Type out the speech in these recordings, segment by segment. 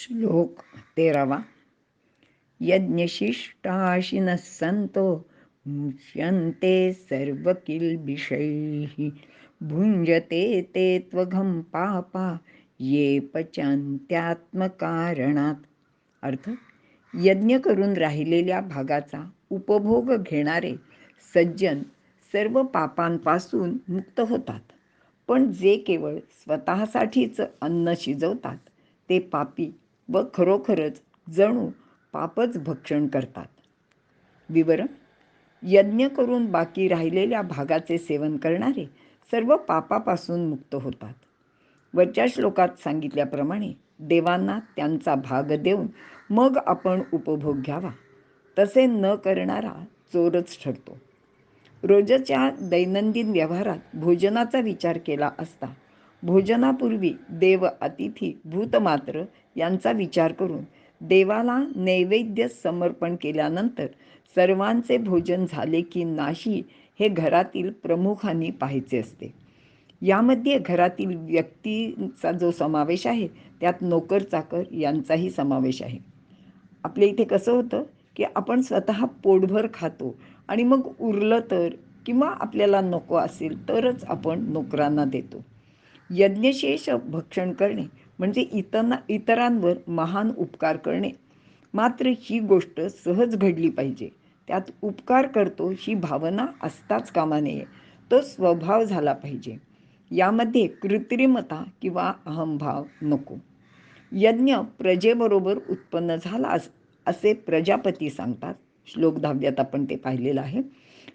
श्लोक तेरावा यज्ञशिष्टाशिनः सन्तो मुच्यन्ते सर्वकिल्बिषैः भुञ्जते ते त्वघं पापा ये पचन्त्यात्मकारणात. अर्थ यज्ञ करून राहिलेल्या भागाचा उपभोग घेणारे सज्जन सर्व पापांपासून मुक्त होतात. पण जे केवळ स्वतःसाठीच अन्न शिजवतात ते पापी व खरोखरच जणू पापच भक्षण करतात. विवरण? यज्ञ करून बाकी राहिलेल्या भागाचे सेवन करणारे सर्व पापापासून मुक्त होतात. वरच्या श्लोकात सांगितल्याप्रमाणे देवांना त्यांचा भाग देऊन मग आपण उपभोग घ्यावा. तसे न करणारा चोरच ठरतो. रोजच्या दैनंदिन व्यवहारात भोजनाचा विचार केला असता भोजनापूर्वी देव अतिथी भूतमात्र यांचा विचार करून देवाला नैवेद्य समर्पण केल्यानंतर सर्वांचे भोजन झाले की नाही हे घरातील प्रमुखांनी पाहायचे असते. यामध्ये घरातील व्यक्तीचा जो समावेश आहे त्यात नोकर चाकर यांचाही समावेश आहे. आपल्या इथे कसं होतं की आपण स्वतः पोटभर खातो आणि मग उरलं तर किंवा आपल्याला नको असेल तरच आपण नोकरांना देतो. यज्ञशेष भक्षण करणे म्हणजे इतना इतरांवर महान उपकार करणे. मात्र ही गोष्ट सहज घडली पाहिजे. त्यात उपकार करतो ही भावना असताच कामा नये तो स्वभाव झाला पाहिजे. यामध्ये कृत्रिमता किंवा अहंभाव नको. यज्ञ प्रजेबरोबर उत्पन्न झाला असे प्रजापती सांगतात. श्लोक दहाव्यात आपण ते पाहिलेलं आहे.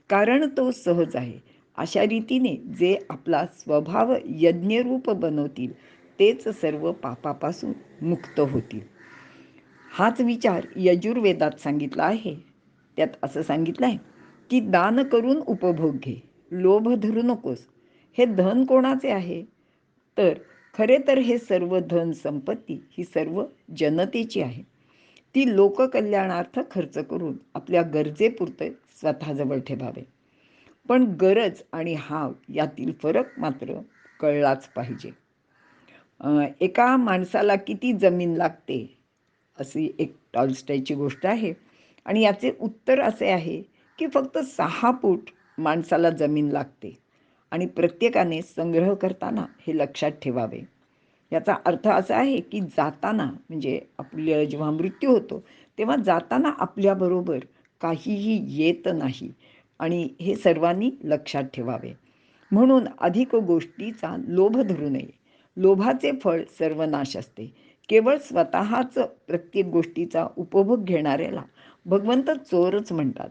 कारण तो सहज आहे. अशा रीतीने जे आपला स्वभाव यज्ञरूप बनवतील तेच सर्व पापापासून मुक्त होतील. हाच विचार यजुर्वेदात सांगितला आहे. त्यात असं सांगितलं आहे की दान करून उपभोग घे लोभ धरू नकोस. हे धन कोणाचे आहे? तर खरे तर हे सर्व धन संपत्ती ही सर्व जनतेची आहे. ती लोककल्याणार्थ खर्च करून आपल्या गरजेपुरते स्वतःजवळ ठेवावे. पण गरज आणि हाव यातील फरक मात्र कळलाच पाहिजे. एका माणसाला किती जमीन लागते? अशी एक टॉलस्टायची गोष्ट आहे. आणि याचे उत्तर असे आहे की फक्त सहा फूट माणसाला जमीन लागते. आणि प्रत्येकाने संग्रह करताना हे लक्षात ठेवावे. याचा अर्थ असा आहे की जाताना म्हणजे आपल्या जेव्हा मृत्यू होतो तेव्हा जाताना आपल्याबरोबर काहीही येत नाही. आणि हे सर्वांनी लक्षात ठेवावे. म्हणून अधिक गोष्टीचा लोभ धरू नये. लोभाचे फळ सर्वनाश असते. केवळ स्वतःच प्रत्येक गोष्टीचा उपभोग घेणाऱ्याला भगवंत चोरच म्हणतात.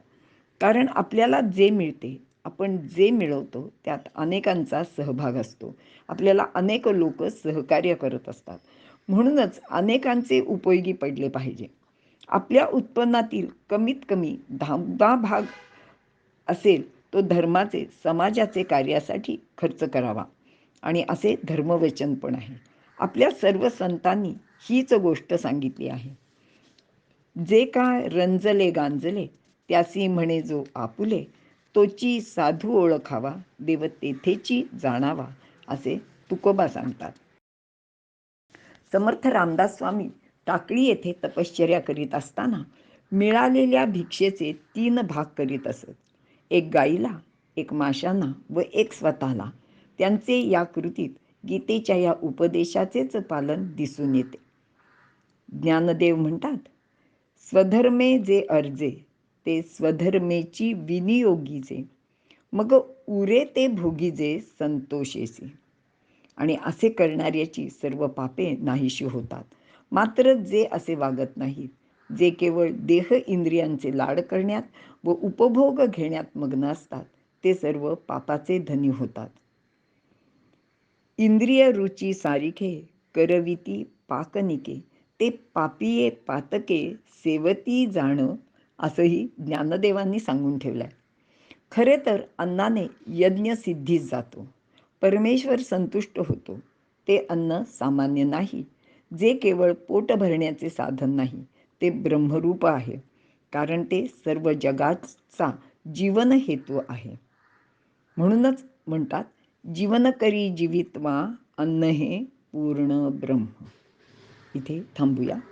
कारण आपल्याला जे मिळते आपण जे मिळवतो त्यात अनेकांचा सहभाग असतो. आपल्याला अनेक लोक सहकार्य करत असतात. म्हणूनच अनेकांचे उपयोगी पडले पाहिजे. आपल्या उत्पन्नातील कमीत कमी दहा भाग असेल तो धर्माचे समाजाचे कार्यासाठी खर्च करावा. आणि असे धर्मवचन पण आहे. आपल्या सर्व संतांनी हीच गोष्ट सांगितली आहे. जे काय रंजले गांजले त्यासी म्हणे जो आपुले तोची साधू ओळखावा देव तेथेची जाणावा असे तुकोबा सांगतात. समर्थ रामदास स्वामी टाकळी येथे तपश्चर्या करीत असताना मिळालेल्या भिक्षेचे तीन भाग करीत असत. एक गाईला एक माशांना व एक स्वतःला. त्यांचे या कृतीत गीतेच्या या उपदेशाचेच पालन दिसून येते. ज्ञानदेव म्हणतात स्वधर्मे जे अर्जे ते स्वधर्मेची विनियोगीचे मग उरे ते भोगीजे संतोषेसी. आणि असे करणाऱ्याची सर्व पापे नाहीशी होतात. मात्र जे असे वागत नाहीत जे केवळ देह इंद्रियांचे लाड करण्यात व उपभोग घेण्यात मग्न असतात ते सर्व पापाचे धनी होतात. इंद्रिय रुची सारिखे करविती पाकनिके ते पापिये पातके सेवती जाणं असंही ज्ञानदेवांनी सांगून ठेवलं आहे खरे तर अन्नाने यज्ञ सिद्धीस जातो. परमेश्वर संतुष्ट होतो. ते अन्न सामान्य नाही. जे केवळ पोट भरण्याचे साधन नाही ते ब्रह्मरूप आहे. कारण ते सर्व जगाचा जीवन हेतू आहे. म्हणूनच म्हणतात जीवन करी जीवित्वा अन्न हे पूर्ण ब्रह्म. इथे थांबूया.